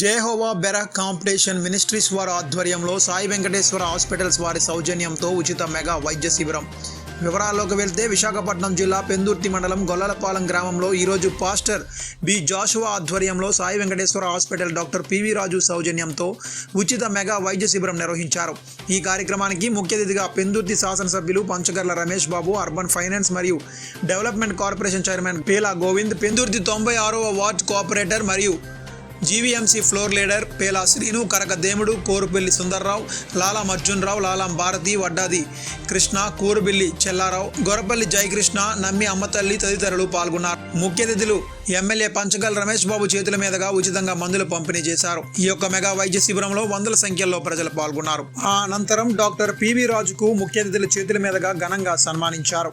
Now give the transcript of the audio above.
జేహోవా బెరా competition ministries వారి ఆధ్వర్యంలో Sai Venkateswara hospitals వారి సౌజన్యంతో ఉచిత మెగా వైద్య శిబిరం. వివరాల్లోకి వెళ్తే విశాఖపట్నం జిల్లా పెందుర్తి మండలం గొల్లలపాలెం గ్రామంలో ఈరోజు పాస్టర్ బి జాషువా ఆధ్వర్యంలో Sai Venkateswara hospital doctor PV Raju సౌజన్యంతో ఉచిత మెగా వైద్య శిబిరం నిర్వహించారు. ఈ కార్యక్రమానికి ముఖ్య అతిథిగా పెందుర్తి శాసనసభ్యులు పంచగర్ల రమేష్ బాబు అర్బన్ ఫైనాన్స్ మరియు development corporation chairman Pela Govind Pendurthi తొంభై ఆరవ వార్డ్ కోఆపరేటర్ మరియు GVMC floor leader Pela Srinu Karakademudu Korubelli Sundar Rao Lalam Arjun Rao Lalam Bharati Vaddadi Krishna Kurubilli Chella Rao Gorapalli Jayakrishna Nammi Ammatalli తదితరులు పాల్గొన్నారు. ముఖ్య అతిథులు MLA Panchagal Ramesh Babu చేతుల మీదుగా ఉచితంగా మందులు పంపిణీ చేశారు. ఈ యొక్క మెగా వైద్య శిబిరంలో వందల సంఖ్యలో ప్రజలు పాల్గొన్నారు. ఆ అనంతరం డాక్టర్ పివి రాజుకు ముఖ్య అతిథుల చేతుల మీదుగా ఘనంగా సన్మానించారు.